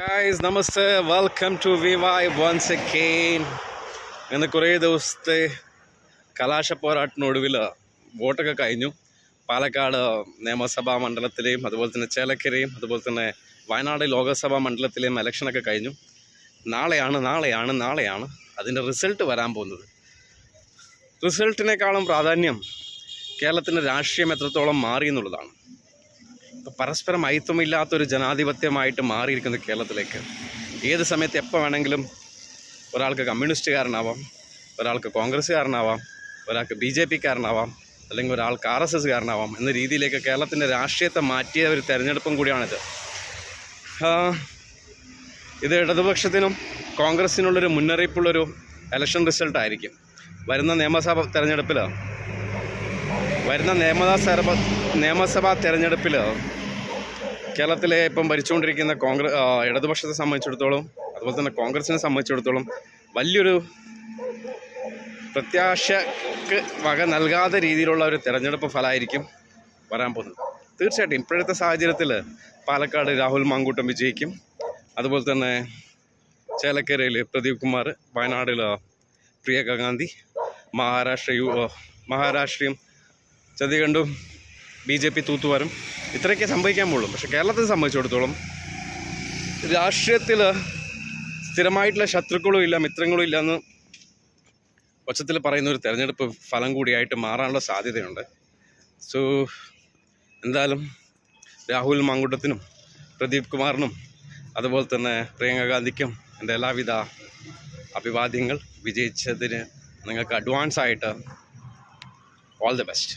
Guys നമസ്തേ welcome to V Y വൺസ് കെയിൻ ഇന്ന് കുറേ ദിവസത്തെ കലാശ പോരാട്ടിനൊടുവിൽ വോട്ടൊക്കെ കഴിഞ്ഞു. പാലക്കാട് നിയമസഭാ മണ്ഡലത്തിലെയും അതുപോലെ തന്നെ ചേലക്കരയും അതുപോലെ തന്നെ വയനാട് ലോകസഭാ മണ്ഡലത്തിലെയും ഇലക്ഷനൊക്കെ കഴിഞ്ഞു. നാളെയാണ് നാളെയാണ് നാളെയാണ് അതിന്റെ റിസൾട്ട് വരാൻ പോകുന്നത്. റിസൾട്ടിനേക്കാളും പ്രാധാന്യം കേരളത്തിന്റെ രാഷ്ട്രീയം എത്രത്തോളം മാറി എന്നുള്ളതാണ്. പരസ്പരം ഐത്വമില്ലാത്തൊരു ജനാധിപത്യമായിട്ട് മാറിയിരിക്കുന്ന കേരളത്തിലേക്ക്. ഏത് സമയത്ത് എപ്പോൾ വേണമെങ്കിലും ഒരാൾക്ക് കമ്മ്യൂണിസ്റ്റുകാരനാവാം ഒരാൾക്ക് കോൺഗ്രസ്സുകാരനാവാം ഒരാൾക്ക് ബി ജെ പിക്കാരനാവാം അല്ലെങ്കിൽ ഒരാൾക്ക് ആർ എസ് എസ്സുകാരനാവാം എന്ന രീതിയിലേക്ക് കേരളത്തിന്റെ രാഷ്ട്രീയത്തെ മാറ്റിയ ഒരു തെരഞ്ഞെടുപ്പും കൂടിയാണിത്. ഇത് ഇടതുപക്ഷത്തിനും കോൺഗ്രസ്സിനുള്ളൊരു മുന്നറിയിപ്പുള്ളൊരു ഇലക്ഷൻ റിസൾട്ടായിരിക്കും വരുന്ന നിയമസഭ തെരഞ്ഞെടുപ്പിൽ വരുന്ന നിയമസഭ നിയമസഭാ തെരഞ്ഞെടുപ്പിൽ കേരളത്തിലെ ഇപ്പം ഭരിച്ചുകൊണ്ടിരിക്കുന്ന കോൺഗ്രസ് ഇടതുപക്ഷത്തെ സംബന്ധിച്ചിടത്തോളം അതുപോലെ തന്നെ കോൺഗ്രസിനെ സംബന്ധിച്ചിടത്തോളം വലിയൊരു പ്രത്യാശക്ക് വക നൽകാത്ത രീതിയിലുള്ള ഒരു തെരഞ്ഞെടുപ്പ് ഫലമായിരിക്കും വരാൻ പോകുന്നത്. തീർച്ചയായിട്ടും ഇപ്പോഴത്തെ സാഹചര്യത്തിൽ പാലക്കാട് രാഹുൽ മാങ്കൂട്ടം വിജയിക്കും. അതുപോലെ തന്നെ ചേലക്കരയിൽ പ്രദീപ് കുമാർ വയനാടിൽ പ്രിയങ്ക ഗാന്ധി മഹാരാഷ്ട്ര യു മഹാരാഷ്ട്രയും ചതികണ്ടും ബി ജെ പി തൂത്തുവാരും. ഇത്രയൊക്കെ സംഭവിക്കാൻ പോകുള്ളൂ. പക്ഷെ കേരളത്തെ സംബന്ധിച്ചിടത്തോളം രാഷ്ട്രീയത്തിൽ സ്ഥിരമായിട്ടുള്ള ശത്രുക്കളും ഇല്ല മിത്രങ്ങളും ഇല്ല എന്ന് ഒച്ചത്തിൽ പറയുന്ന ഒരു തിരഞ്ഞെടുപ്പ് ഫലം കൂടിയായിട്ട് മാറാനുള്ള സാധ്യതയുണ്ട്. സോ എന്തായാലും രാഹുൽ മാങ്കുട്ടത്തിനും പ്രദീപ് കുമാറിനും അതുപോലെ തന്നെ പ്രിയങ്ക ഗാന്ധിക്കും എന്റെ എല്ലാവിധ അഭിവാദ്യങ്ങൾ. വിജയിച്ചതിന് നിങ്ങൾക്ക് അഡ്വാൻസ് ആയിട്ട് ഓൾ ദി ബെസ്റ്റ്